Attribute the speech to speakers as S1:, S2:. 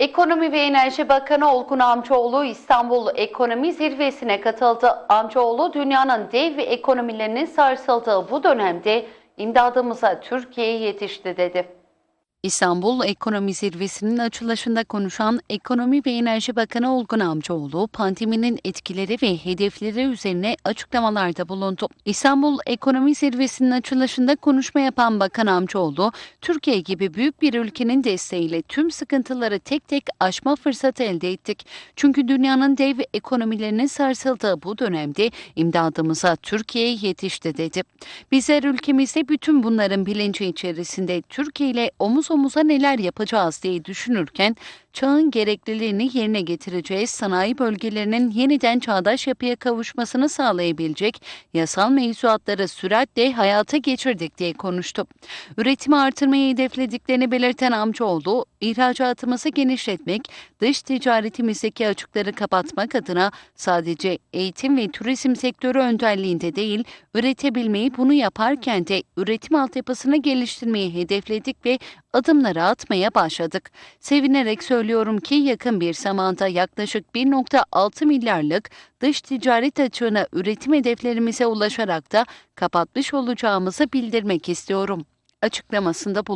S1: Ekonomi ve Enerji Bakanı Olgun Amcaoğlu İstanbul Ekonomi Zirvesi'ne katıldı. Amcaoğlu dünyanın dev ekonomilerinin sarsıldığı bu dönemde imdadımıza Türkiye yetişti dedi. İstanbul Ekonomi Zirvesi'nin açılışında konuşan Ekonomi ve Enerji Bakanı Olgun Amcaoğlu, pandeminin etkileri ve hedefleri üzerine açıklamalarda bulundu. İstanbul Ekonomi Zirvesi'nin açılışında konuşma yapan Bakan Amcaoğlu, Türkiye gibi büyük bir ülkenin desteğiyle tüm sıkıntıları tek tek aşma fırsatı elde ettik. Çünkü dünyanın dev ekonomilerinin sarsıldığı bu dönemde imdadımıza Türkiye yetişti dedi. Bizler ülkemizde bütün bunların bilinci içerisinde Türkiye ile omuz omuza neler yapacağız diye düşünürken çağın gerekliliğini yerine getireceğiz, sanayi bölgelerinin yeniden çağdaş yapıya kavuşmasını sağlayabilecek yasal mevzuatları süratle hayata geçirdik diye konuştu. Üretimi artırmayı hedeflediklerini belirten Amcaoğlu, ihracatımızı genişletmek, dış ticaretimizdeki açıkları kapatmak adına sadece eğitim ve turizm sektörü önderliğinde değil, üretebilmeyi bunu yaparken de üretim altyapısını geliştirmeyi hedefledik ve adımları atmaya başladık. Sevinerek söylüyorum ki yakın bir zamanda yaklaşık 1.6 milyarlık dış ticaret açığına üretim hedeflerimize ulaşarak da kapatmış olacağımızı bildirmek istiyorum. Açıklamasında bulundu.